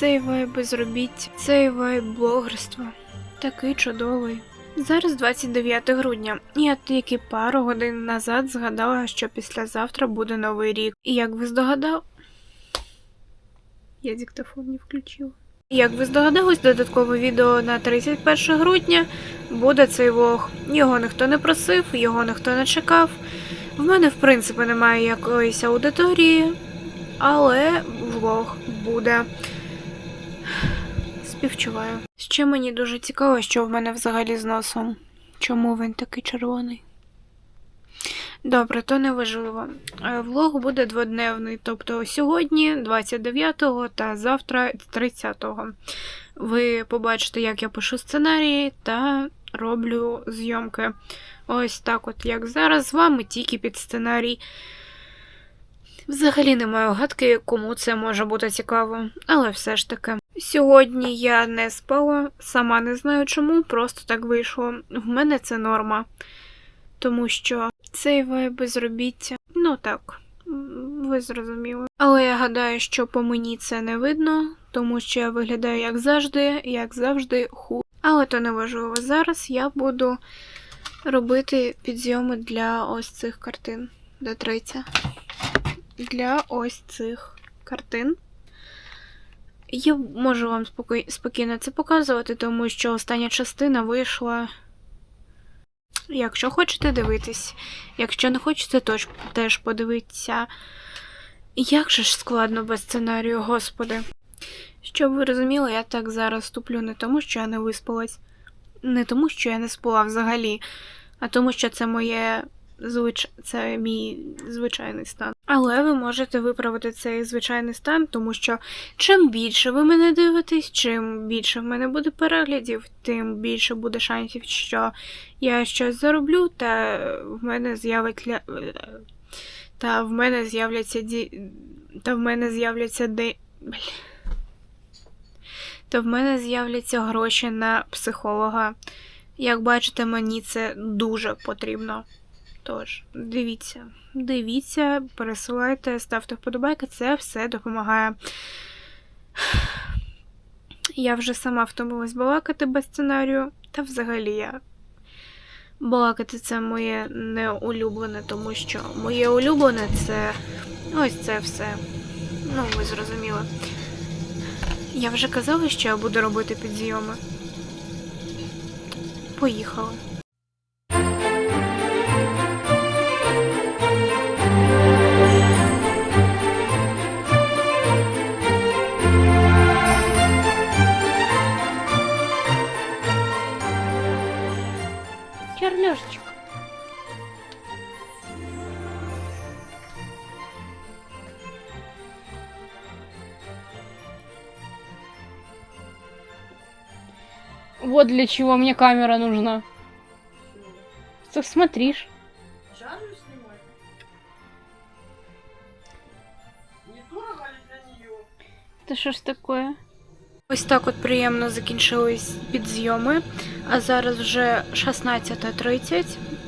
Цей вайб безробіття, цей вайб блогерства. Такий чудовий. Зараз 29 грудня. Я тільки пару годин назад згадала, що післязавтра буде новий рік. І як ви здогадав. Я диктофон не включила. Як ви здогадались, додаткове відео на 31 грудня буде цей влог. Його ніхто не просив, його ніхто не чекав. В мене, в принципі, немає якоїсь аудиторії, але влог буде. Співчуваю. Ще мені дуже цікаво, що в мене взагалі з носом. Чому він такий червоний? Добре, то не важливо. Е, Влог буде дводневний, тобто сьогодні, 29-го та завтра 30-го. Ви побачите, як я пишу сценарії та роблю зйомки. Ось так, от як зараз з вами, тільки під сценарій. Взагалі не маю гадки, кому це може бути цікаво, але все ж таки. Сьогодні я не спала, сама не знаю чому, просто так вийшло. В мене це норма. Тому що цей вайб безробіття, ну так, ви зрозуміли. Але я гадаю, що по мені це не видно, тому що я виглядаю як завжди, як завжди ху. Але то не важливо. Зараз я буду робити підйоми для ось цих картин. До третя. Для ось цих картин. Я можу вам спокій... спокійно це показувати, тому що остання частина вийшла. Якщо хочете дивитись, якщо не хочете, то теж подивіться. Як же ж складно без сценарію, господи. Щоб ви розуміли, я так зараз туплю не тому, що я не виспалась, не тому, що я не спала взагалі, а тому, що це моє звич... це мій звичайний стан. Але ви можете виправити цей звичайний стан, тому що чим більше ви мене дивитесь, чим більше в мене буде переглядів, тим більше буде шансів, що я щось зароблю, та в мене з'явиться та в мене з'являться ді... та в мене з'являться де. Та в мене з'являться гроші на психолога. Як бачите, мені це дуже потрібно. Тож, дивіться, дивіться, пересилайте, ставте вподобайки, це все допомагає. Я вже сама втомилась балакати без сценарію, та взагалі я. Балакати це моє неулюблене, тому що моє улюблене це ось це все. Ну, ви зрозуміли. Я вже казала, що я буду робити підйоми. Поїхали. Вот для чего мне камера нужна. Ты смотришь. Снимать? Недорого ли для нее? Это что ж такое? Ось так от приємно закінчились підзйоми, а зараз вже 16.30.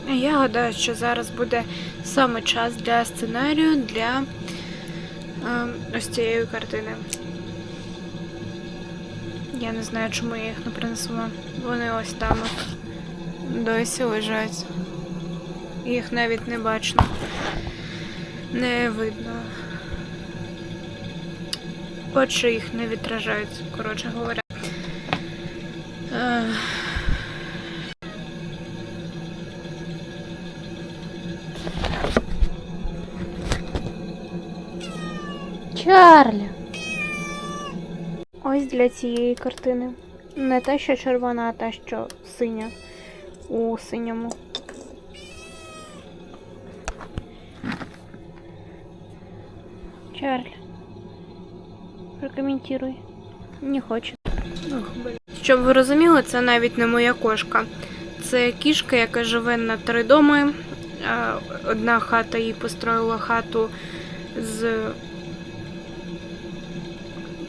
Я гадаю, що зараз буде саме час для сценарію для е, ось цієї картини. Я не знаю, чому я їх не принесла. Вони ось там досі лежать. Їх навіть не бачно. Не видно. Очі їх не відражають, коротше говоря. Ех. Ось для цієї картини. Не та, що червона, а та, що синя. У синьому. Чарль. Прокоментируй. Не хоче. Щоб ви розуміли, це навіть не моя кошка. Це кішка, яка живе на три доми. Одна хата їй построїла хату з.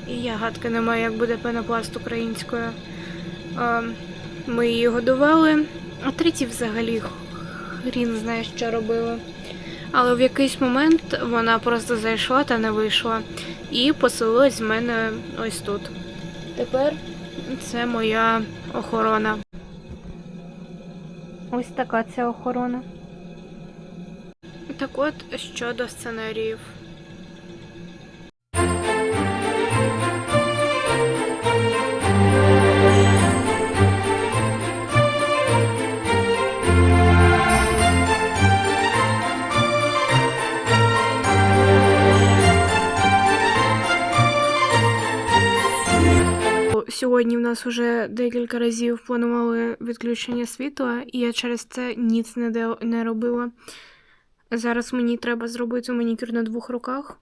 І я гадки не маю, як буде пенопласт українською. Ми її годували, а треті взагалі хрін знає, що робили. Але в якийсь момент вона просто зайшла та не вийшла і поселилась в мене ось тут. Тепер це моя охорона. Ось така ця охорона. Так от щодо сценаріїв. Сьогодні в нас вже декілька разів планували відключення світла, і я через це ніц не, не робила. Зараз мені треба зробити манікюр на двох руках.